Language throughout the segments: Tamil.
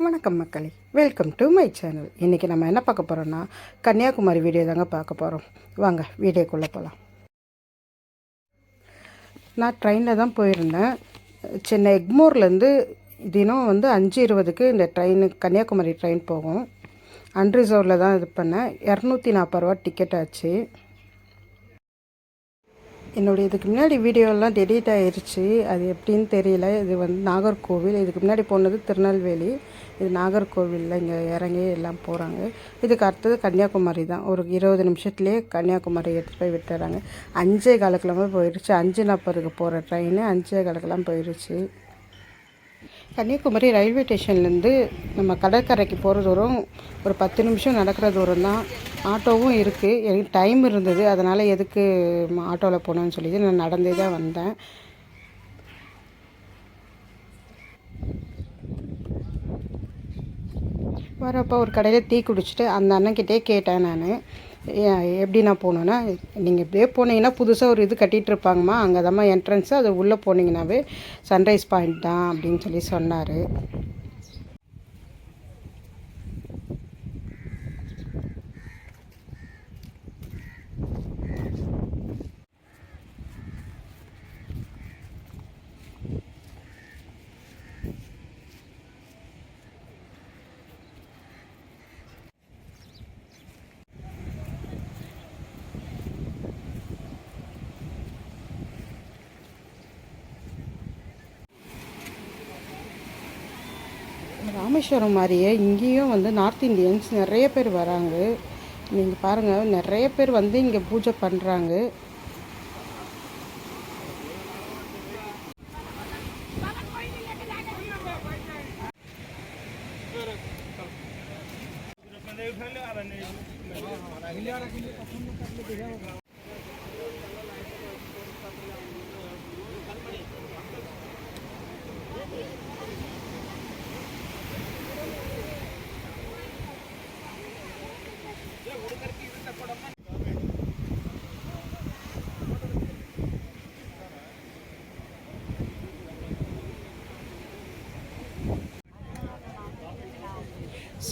வணக்கம் மக்களே. வெல்கம் டு மை சேனல் இன்றைக்கி நம்ம என்ன பார்க்க போகிறோன்னா கன்னியாகுமரி வீடியோ தாங்க பார்க்க போகிறோம் வாங்க வீடியோக்குள்ளே போகலாம் நான் ட்ரெயினில் தான் போயிருந்தேன். சென்னை எக்மோர்லேருந்து தினம் வந்து அஞ்சு இருபதுக்கு இந்த ட்ரெயின் கன்னியாகுமரி ட்ரெயின் போகும். அன்ரிசர்வில் தான் இது பண்ணேன். இரநூத்தி நாற்பது ரூபா டிக்கெட் ஆச்சு. என்னுடைய இதுக்கு முன்னாடி வீடியோலாம் டெலீட் ஆயிருச்சு. அது எப்படின்னு தெரியல. இது வந்து நாகர்கோவில். இதுக்கு முன்னாடி போனது திருநெல்வேலி. இது நாகர்கோவிலில் இங்கே இறங்கி எல்லாம் போகிறாங்க இதுக்கு அடுத்தது கன்னியாகுமரி தான். ஒரு இருபது நிமிஷத்துலேயே கன்னியாகுமரி எடுத்துகிட்டு போய் விட்டுறாங்க. அஞ்சே காலக்கிழமை போயிடுச்சு அஞ்சு நாற்பதுக்கு போகிற ட்ரெயின் அஞ்சே காலக்கெல்லாம் போயிடுச்சு கன்னியாகுமரி ரயில்வே ஸ்டேஷன்லேருந்து நம்ம கடற்கரைக்கு போகிற தூரம் ஒரு பத்து நிமிஷம் நடக்கிற தூரம் தான். ஆட்டோவும் இருக்குது எனக்கு டைம் இருந்தது. அதனால் எதுக்கு ஆட்டோவில் போனேன்னு சொல்லிட்டு நான் நடந்தே தான் வந்தேன். வரப்போ ஒரு கடையில் டீ குடிச்சிட்டு அந்த அண்ணன்கிட்டே கேட்டேன் நான். எப்படி நான் போகணுன்னா நீங்கள் இப்படியே போனீங்கன்னா புதுசாக ஒரு இது கட்டிகிட்டு இருப்பாங்கம்மா. அங்கே தாம்மா என்ட்ரன்ஸு அது உள்ளே போனீங்கன்னாவே சன்ரைஸ் பாயிண்ட் தான் அப்படின்னு சொல்லி சொன்னார். ராமேஸ்வரம் மாதிரியே இங்கேயும் வந்து நார்த் இந்தியன்ஸ் நிறைய பேர் வராங்க. நீங்கள் பாருங்கள் நிறைய பேர் வந்து இங்கே பூஜை பண்ணுறாங்க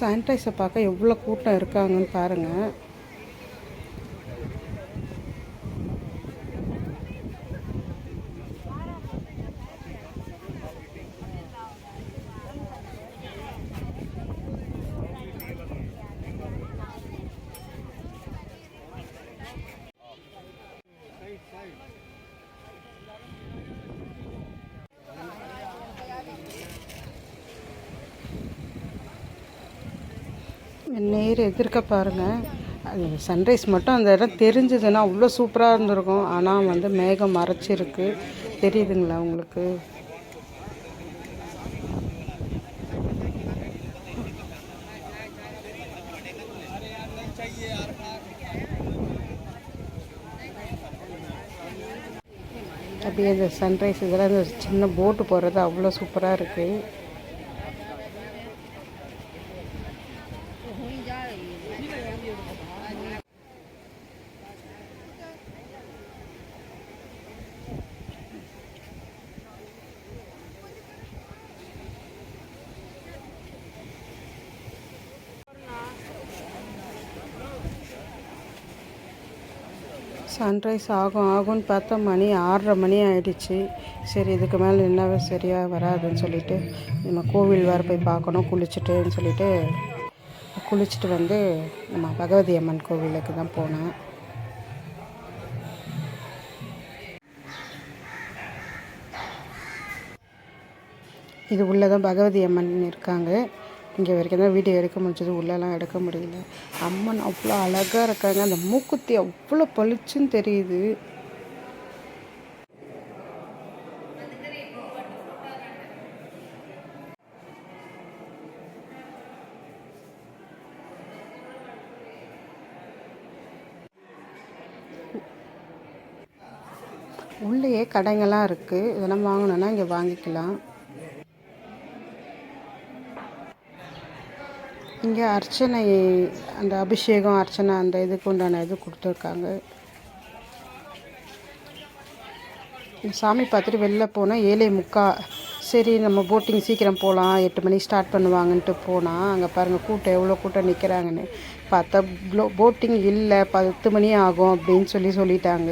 சானிடைசர் பார்க்க எவ்வளோ கூட்டம் இருக்காங்கன்னு பாருங்கள் நேர் எதிர்க்க பாருங்கள் அது சன்ரைஸ் மட்டும் அந்த இடம் தெரிஞ்சதுன்னா அவ்வளோ சூப்பராக இருந்திருக்கும். ஆனால் வந்து மேகம் மறைச்சிருக்கு. தெரியுதுங்களா உங்களுக்கு? அப்படியே இந்த சன்ரைஸ் இதெல்லாம் இந்த சின்ன போட்டு போகிறது அவ்வளோ சூப்பராக இருக்குது சன்ரைஸ் ஆகும் ஆகும்னு பார்த்தா மணி ஆறரை மணி ஆயிடுச்சு. சரி இதுக்கு மேலே என்னவே சரியாக வராதுன்னு சொல்லிட்டு நம்ம கோவில் வேறு போய் பார்க்கணும் குளிச்சுட்டுன்னு சொல்லிட்டு குளிச்சுட்டு வந்து நம்ம பகவதி அம்மன் கோவிலுக்கு தான் போனேன். இது உள்ளே தான் பகவதி அம்மன் இருக்காங்க. இங்கே வரைக்கும் தான் வீடியோ எடுக்க முடிஞ்சது உள்ளெல்லாம் எடுக்க முடியல. அம்மன் அவ்வளோ அழகாக இருக்காங்க. அந்த மூக்குத்தி அவ்வளோ பளிச்சுன்னு தெரியுது. உள்ளேயே கடைங்கள்லாம் இருக்குது இதெல்லாம் வாங்கணுன்னா இங்கே வாங்கிக்கலாம். இங்கே அர்ச்சனை அந்த அபிஷேகம் அர்ச்சனை அந்த இதுக்கு உண்டான இது கொடுத்துருக்காங்க. சாமி பார்த்துட்டு வெளில போனால் ஏழை முக்கா சரி நம்ம போட்டிங் சீக்கிரம் போகலாம் எட்டு மணிக்கு ஸ்டார்ட் பண்ணுவாங்கன்ட்டு போனால் அங்கே பாருங்கள் கூட்டம் எவ்வளோ கூட்டம் நிற்கிறாங்கன்னு பார்த்தா போட்டிங் இல்லை பத்து மணி ஆகும் அப்படின்னு சொல்லி சொல்லிட்டாங்க.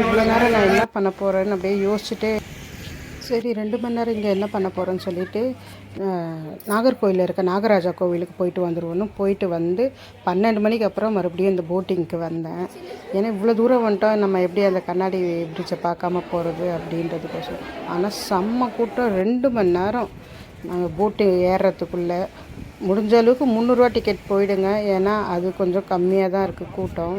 இவ்வளோ நேரம் நான் என்ன பண்ண போகிறேன்னு அப்படியே யோசிச்சுட்டே சரி ரெண்டு மணி நேரம் இங்கே என்ன பண்ண போகிறேன்னு சொல்லிட்டு நாகர்கோயிலில் இருக்க நாகராஜா கோவிலுக்கு போயிட்டு வந்துடுவோன்னு போயிட்டு வந்து பன்னெண்டு மணிக்கு அப்புறம் மறுபடியும் இந்த போட்டிங்க்கு வந்தேன். ஏன்னா இவ்வளோ தூரம் வந்துட்டோம் நம்ம எப்படி அந்த கண்ணாடி பிரிட்ஜை பார்க்காம போகிறது அப்படின்றதுக்கோசரம் ஆனால் செம்ம கூட்டம் ரெண்டு மணி நேரம். நாங்கள் போட்டு ஏறுறதுக்குள்ளே முடிஞ்ச அளவுக்கு முந்நூறுரூவா டிக்கெட் போயிடுங்க. ஏன்னா அது கொஞ்சம் கம்மியாக தான் இருக்குது கூட்டம்.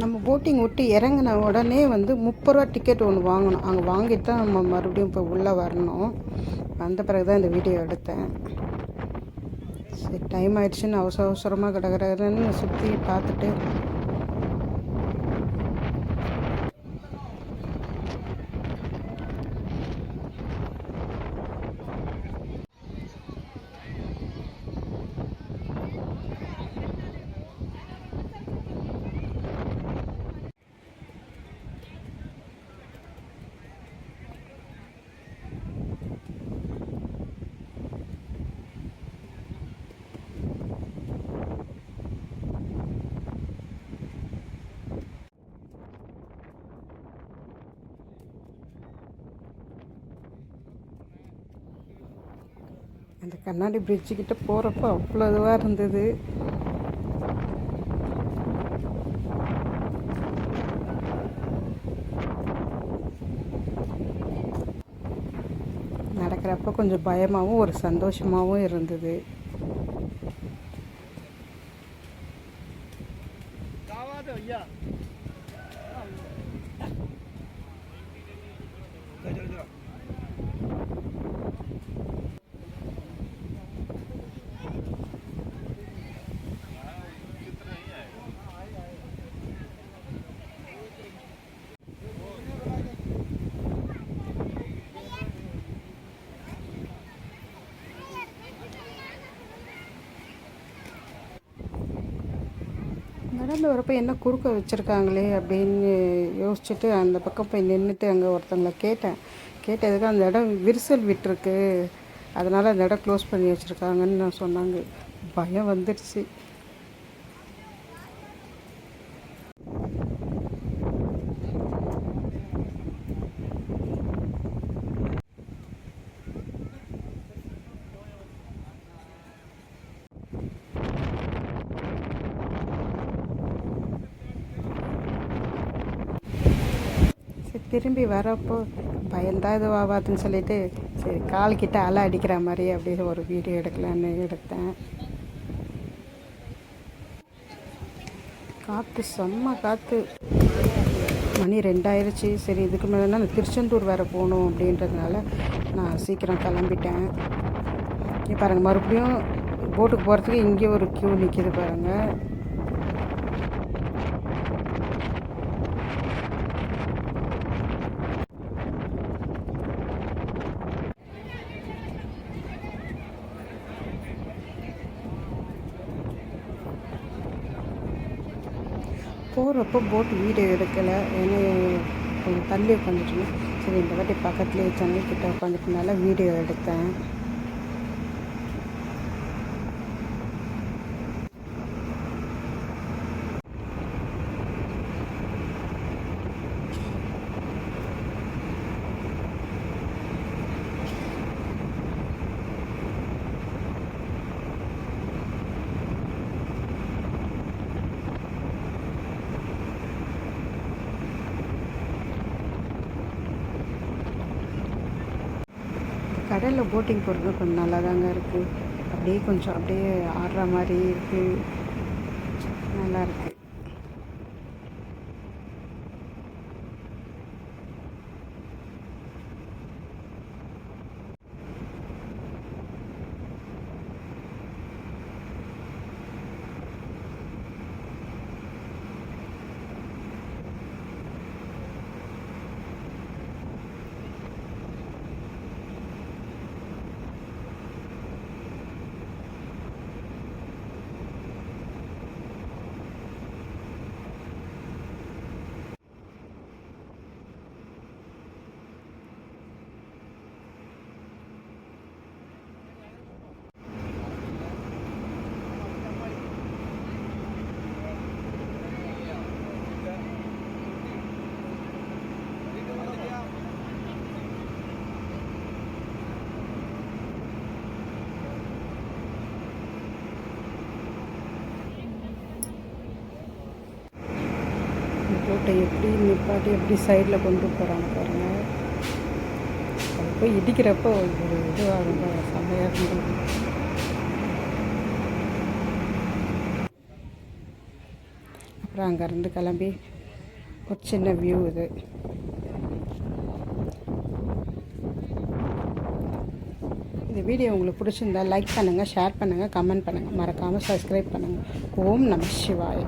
நம்ம போட்டிங் விட்டு இறங்கின உடனே வந்து முப்பது ரூபா டிக்கெட் ஒன்று வாங்கணும். அங்கே வாங்கிட்டு தான் நம்ம மறுபடியும் இப்போ உள்ளே வரணும். வந்த பிறகு தான் இந்த வீடியோ எடுத்தேன். சரி டைம் ஆயிடுச்சுன்னு அவசர அவசரமாக கிடக்கிறதுன்னு சுற்றி பார்த்துட்டு அந்த கண்ணாடி பிரிட்ஜு கிட்ட போகிறப்ப அவ்வளோ இதுவாக இருந்தது. நடக்கிறப்ப கொஞ்சம் பயமாகவும் ஒரு சந்தோஷமாகவும் இருந்தது. நடந்து வரப்போ என்ன குறுக்க வச்சுருக்காங்களே அப்படின்னு யோசிச்சுட்டு அந்த பக்கம் போய் நின்றுட்டு அங்கே ஒருத்தவங்கள கேட்டேன். கேட்டதுக்கு அந்த இடம் விரிசல் விட்டுருக்கு. அதனால் அந்த இடம் க்ளோஸ் பண்ணி வச்சுருக்காங்கன்னு நான் சொன்னாங்க. பயம் வந்துடுச்சு சரி திரும்பி வரப்போ பயந்தா இது ஆகாதுன்னு சொல்லிட்டு சரி கால்கிட்ட அலை அடிக்கிற மாதிரி அப்படின்னு ஒரு வீடியோ எடுக்கலான்னு எடுத்தேன். காற்று செம்ம காற்று மணி ரெண்டாயிருச்சு. சரி இதுக்கு மேலே நான் திருச்செந்தூர் வேறு போகணும் அப்படின்றதுனால நான் சீக்கிரம் கிளம்பிட்டேன். பாருங்கள் மறுபடியும் போட்டுக்கு போகிறதுக்கு இங்கே ஒரு க்யூ நிற்கிது பாருங்கள் போகிறப்போ போட் வீடியோ எடுக்கலை. ஏன்னா கொஞ்சம் தள்ளி உட்காந்துட்டு சரி இந்த வாட்டி பக்கத்துலேயே ஜன்னல் கிட்ட உட்காந்துட்டனால வீடியோ எடுத்தேன். கடலில் போட்டிங் போகிறது கொஞ்சம் நல்லா தாங்க இருக்குது அப்படியே கொஞ்சம் அப்படியே ஆடுற மாதிரி இருக்குது நல்லா இருக்குது போட்டை எப்படி நிப்பாட்டி எப்படி சைடில் கொண்டு போகிறாங்க பாருங்கள் அது போய் இடிக்கிறப்போ ஒரு இதுவாக ரொம்ப செம்மையாக இருந்தது அப்புறம் அங்கேருந்து கிளம்பி ஒரு சின்ன வியூ இது. இந்த வீடியோ உங்களுக்கு பிடிச்சிருந்தா லைக் பண்ணுங்கள் ஷேர் பண்ணுங்கள் கமெண்ட் பண்ணுங்கள் மறக்காமல் சப்ஸ்கிரைப் பண்ணுங்கள் ஓம் நம சிவாய்.